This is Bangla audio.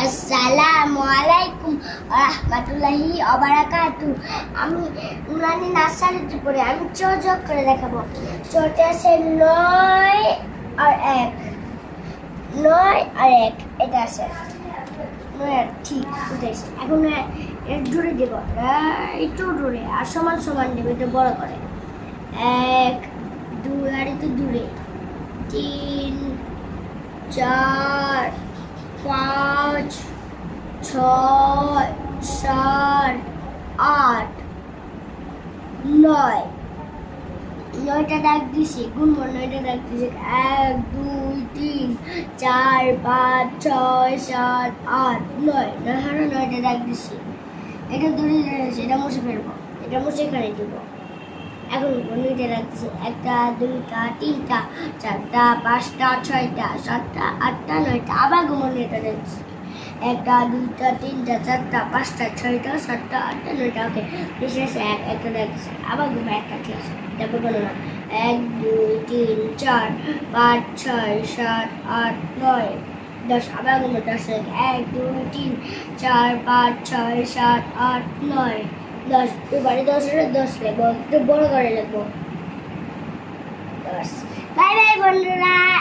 আসসালামু আলাইকুম রহমতুল্লাহি অবারাকাতু আমি নুরানি নার্সারিতে পড়ে আমি চ যোগ করে দেখাবো। চোটে আছে নয় আর এক। নয় আর এক, এটা আছে। নয় আর, ঠিক উঠেছে এখন জুড়ে দেবো। একটু দূরে আর সমান সমান দেবে একটু বড় করে। এক, দুই, আর একটু দূরে। তিন, চার পাঁচ, ছয়, সাত, আট, নয়। নয়টা ডাক দিছি, গুনবো, নয়টা ডাক দিছি। এক, দুই, তিন, চার, পাঁচ, ছয়, সাত, আট, নয়। নয় হারা নয়টা ডাক দিছি। এটা দূরে রয়েছে এটা মুছে ফেলব। এটা মুছে এখানে দিব। এখন গণিতে লাগছে একটা, দুইটা, তিনটা, চারটা, পাঁচটা, ছয়টা, সাতটা, আটটা, নয়টা, আবার গণিতে রাখছি একটা, দুইটা, তিনটা, চারটা, পাঁচটা, ছয়টা, সাতটা, আটটা, নয়টা, ওকে বিশেষ এক, একটা রাখছি আবার ঘুমে একটা আছে। তারপর গণনা এক, দুই, তিন, চার, পাঁচ, ছয়, সাত, আট, নয়, দশ, আবারগুলো দশ এক, দুই, তিন, চার, পাঁচ, ছয়, সাত, আট, নয়। দশ এবারে দশটা দশ লিখব একটু বড় করে লিখব। দশ। বাই বাই বন্ধুরা।